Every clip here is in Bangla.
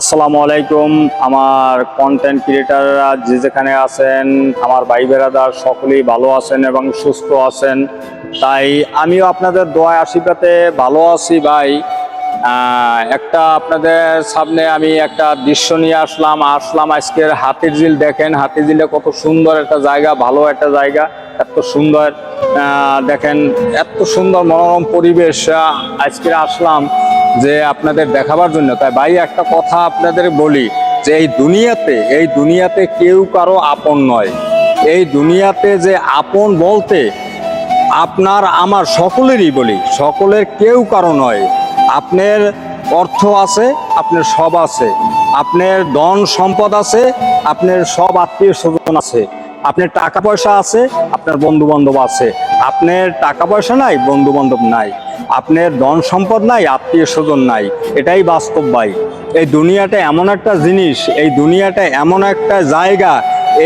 আসসালামু আলাইকুম। আমার কন্টেন্ট ক্রিয়েটাররা যে যেখানে আছেন, আমার ভাই বেড়াদার সকলেই ভালো আছেন এবং সুস্থ আছেন। তাই আমিও আপনাদের দোয়া আশীর্বাদে ভালো আছি ভাই। একটা আপনাদের সামনে আমি একটা দৃশ্য নিয়ে আসলাম। আসলাম আজকের হাতির ঝিল। দেখেন হাতির ঝিলে কত সুন্দর একটা জায়গা, ভালো একটা জায়গা, এত সুন্দর। দেখেন এত সুন্দর মনোরম পরিবেশ আজকে আসলাম। যে আপনাদের দেখাবার জন্য। তাই ভাই, একটা কথা আপনাদের বলি, যে এই দুনিয়াতে এই দুনিয়াতে কেউ কারও আপন নয়। এই দুনিয়াতে যে আপন বলতে আপনার আমার সকলেরই বলি, সকলের কেউ কারও নয়। আপনার অর্থ আছে, আপনার সব আছে। আপনার ধন সম্পদ আছে, আপনার সব আত্মীয় স্বজন আছে। আপনার টাকা পয়সা আছে, আপনার বন্ধু বান্ধব আছে। আপনার টাকা পয়সা নাই বন্ধু বান্ধব নাই। আপনার ধন সম্পদ নাই, আত্মীয় স্বজন নাই, এটাই বাস্তব ভাই। এই দুনিয়াটা এমন একটা জিনিস, এই দুনিয়াটা এমন একটা জায়গা,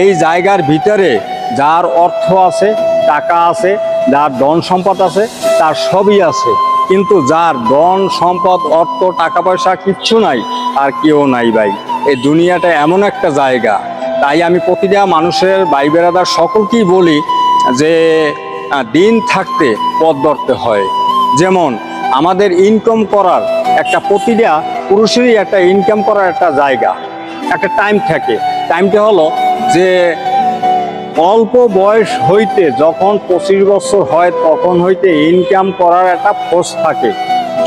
এই জায়গার ভিতরে যার অর্থ আছে, টাকা আছে, যার ধন সম্পদ আছে, তার সবই আছে। কিন্তু যার ধন সম্পদ, অর্থ, টাকা পয়সা কিচ্ছু নাই, আর কেউ নাই ভাই। এই দুনিয়াটা এমন একটা জায়গা। তাই আমি প্রতিটা মানুষের ভাই বেড়াদার সকলকেই বলি যে দিন থাকতে পথ ধরতে হয়। যেমন আমাদের ইনকাম করার একটা প্রতিটা পুরুষেরই একটা ইনকাম করার একটা জায়গা, একটা টাইম থাকে। টাইমটা হলো যে অল্প বয়স হইতে যখন পঁচিশ বছর হয়, তখন হইতে ইনকাম করার একটা ফোর্স থাকে।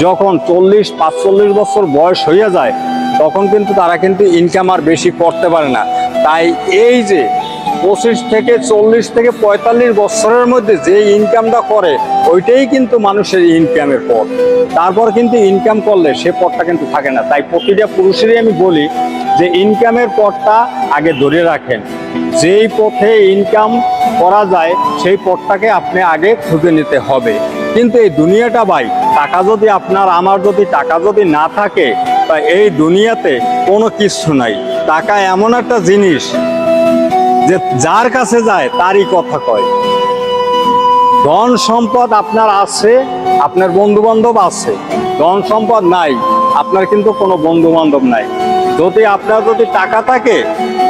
যখন চল্লিশ, পাঁচচল্লিশ বছর বয়স হইয়া যায়, তখন কিন্তু তারা কিন্তু ইনকাম আর বেশি করতে পারে না। তাই এই যে পঁচিশ থেকে চল্লিশ থেকে পঁয়তাল্লিশ বছরের মধ্যে যে ইনকামটা করে, ওইটাই কিন্তু মানুষের ইনকামের পথ। তারপর কিন্তু ইনকাম করলে সে পথটা কিন্তু থাকে না। তাই প্রতিটা পুরুষেরই আমি বলি যে ইনকামের পথটা আগে ধরে রাখেন। যেই পথে ইনকাম করা যায়, সেই পথটাকে আপনি আগে খুঁজে নিতে হবে। কিন্তু এই দুনিয়াটা ভাই, টাকা যদি আপনার, আমার যদি টাকা যদি না থাকে, তা এই দুনিয়াতে কোনো কিছু নাই। টাকা এমন একটা জিনিস যে যার কাছে যায়, তারই কথা কয়। ধন সম্পদ আপনার আছে, আপনার বন্ধু বান্ধব আছে। ধন সম্পদ নাই, আপনার কিন্তু কোনো বন্ধু বান্ধব নাই। যদি আপনার যদি টাকা থাকে,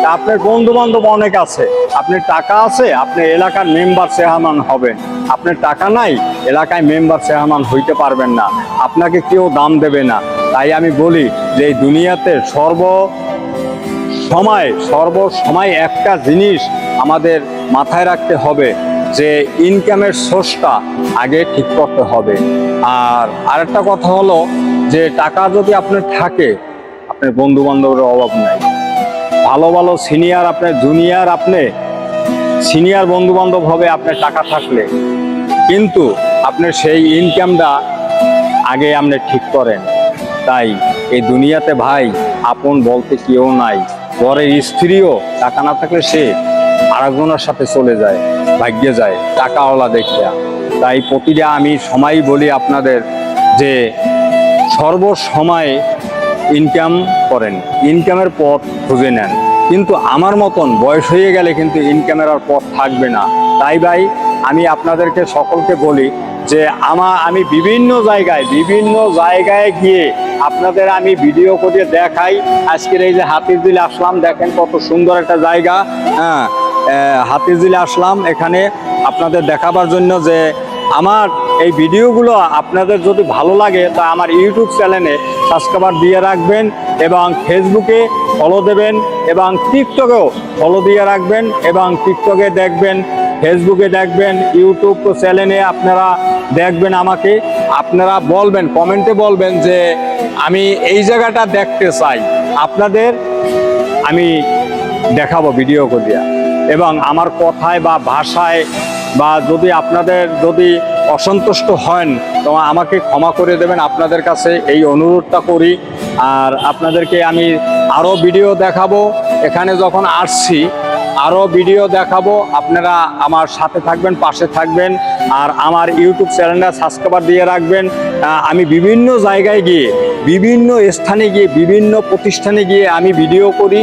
তা আপনার বন্ধু বান্ধব অনেক আছে। আপনি টাকা আছে আপনি এলাকার মেম্বার চেয়ারম্যান হবেন। আপনার টাকা নাই, এলাকায় মেম্বার চেয়ারম্যান হইতে পারবেন না। আপনাকে কেউ দাম দেবে না। তাই আমি বলি যে এই দুনিয়াতে সর্ব সময় সর্ব সময় একটা জিনিস আমাদের মাথায় রাখতে হবে যে ইনকামের সোর্সটা আগে ঠিক করতে হবে। আর আরেকটা কথা হলো যে টাকা যদি আপনার থাকে, আপনার বন্ধু বান্ধবের অভাব নাই। ভালো ভালো সিনিয়র আপনার জুনিয়র আপনি সিনিয়র বন্ধু বান্ধব হবে আপনার টাকা থাকলে। কিন্তু আপনার সেই ইনকামটা আগে আপনি ঠিক করেন। তাই এই দুনিয়াতে ভাই, আপন বলতে কেউ নাই। ঘরের স্ত্রীও টাকা না থাকলে সে আরেকজনের সাথে চলে যায়, ভাগ্যে যায়, টাকাওয়ালা দেখতে তাই প্রতিটা আমি সময় বলি আপনাদের যে সর্বসময় ইনকাম করেন ইনকামের পথ খুঁজে নেন। কিন্তু আমার মতন বয়স হয়ে গেলে কিন্তু ইনকামের আর পথ থাকবে না। তাই ভাই, আমি আপনাদেরকে সকলকে বলি যে আমা আমি বিভিন্ন জায়গায় বিভিন্ন জায়গায় গিয়ে আপনাদের আমি ভিডিও করে দেখাই। আজকের এই যে হাতির দিলে আসলাম দেখেন কত সুন্দর একটা জায়গা। হ্যাঁ আহ, হাতির দিলে আসলাম এখানে আপনাদের দেখাবার জন্য যে আমার এই ভিডিওগুলো আপনাদের যদি ভালো লাগে তা আমার ইউটিউব চ্যানেলে সাবস্ক্রাইবার দিয়ে রাখবেন এবং ফেসবুকে ফলো দেবেন এবং টিকটকেও ফলো দিয়ে রাখবেন এবং টিকটকে দেখবেন ফেসবুকে দেখবেন ইউটিউব চ্যানেলে আপনারা দেখবেন আমাকে, আপনারা বলবেন, কমেন্টে বলবেন যে আমি এই জায়গাটা দেখতে চাই। আপনাদের আমি দেখাবো ভিডিও করিয়া এবং আমার কথায় বা ভাষায় বা যদি আপনাদের যদি অসন্তুষ্ট হন, তো আমাকে ক্ষমা করে দেবেন। আপনাদের কাছে এই অনুরোধটা করি। আর আপনাদেরকে আমি আরও ভিডিও দেখাবো। এখানে যখন আসছি আরও ভিডিও দেখাবো। আপনারা আমার সাথে থাকবেন, পাশে থাকবেন, আর আমার ইউটিউব চ্যানেলটা সাবস্ক্রাইবার দিয়ে রাখবেন। আমি বিভিন্ন জায়গায় গিয়ে, বিভিন্ন স্থানে গিয়ে, বিভিন্ন প্রতিষ্ঠানে গিয়ে আমি ভিডিও করি,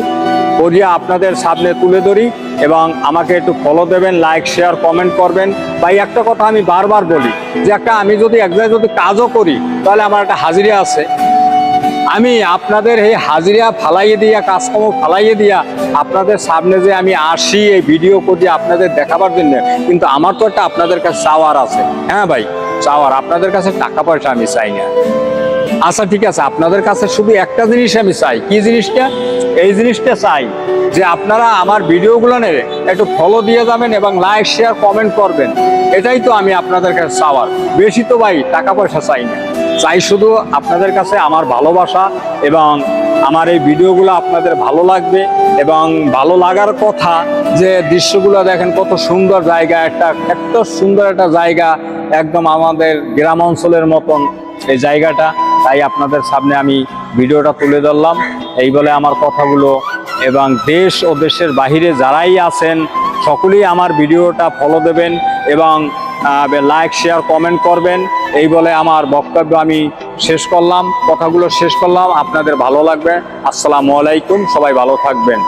করিয়া আপনাদের সামনে তুলে ধরি এবং আমাকে একটু ফলো দেবেন লাইক শেয়ার কমেন্ট করবেন। ভাই, একটা কথা আমি বারবার বলি, যে একটা আমি যদি এক জায়গায় যদি কাজও করি, তাহলে আমার একটা হাজিরা আছে। আমি আপনাদের এই হাজিরা ফালাইয়ে দিয়া, কাজকর্ম ফালাইয়ে দিয়া আপনাদের সামনে যে আমি আসি এই ভিডিও করি আপনাদের দেখাবার জন্য, কিন্তু আমার তো একটা আপনাদের কাছে চাওয়ার আছে। হ্যাঁ ভাই, চাওয়ার। আপনাদের কাছে টাকা পয়সা আমি চাই না। আচ্ছা ঠিক আছে, আপনাদের কাছে শুধু একটা জিনিস আমি চাই। কি জিনিসটা? এই জিনিসটা চাই যে আপনারা আমার ভিডিওগুলো নেবে, একটু ফলো দিয়ে যাবেন এবং লাইক শেয়ার কমেন্ট করবেন। এটাই তো আমি আপনাদের কাছে চাওয়ার। বেশি তো ভাই টাকা পয়সা চাই না। চাই শুধু আপনাদের কাছে আমার ভালোবাসা এবং আমার এই ভিডিওগুলো আপনাদের ভালো লাগবে এবং ভালো লাগার কথা যে দৃশ্যগুলো দেখেন, কত সুন্দর জায়গা, একটা এত সুন্দর একটা জায়গা একদম আমাদের গ্রাম অঞ্চলের মতন এই জায়গাটা। তাই আপনাদের সামনে আমি ভিডিওটা তুলে ধরলাম। এই বলে আমার কথাগুলো এবং দেশ ও দেশের বাহিরে যারাই আছেন, সকলেই আমার ভিডিওটা ফলো দেবেন এবং লাইক শেয়ার কমেন্ট করবেন। এই বলে আমার বক্তব্য আমি শেষ করলাম। কথাগুলো শেষ করলাম। আপনাদের ভালো লাগবে। আসসালামু আলাইকুম। সবাই ভালো থাকবেন।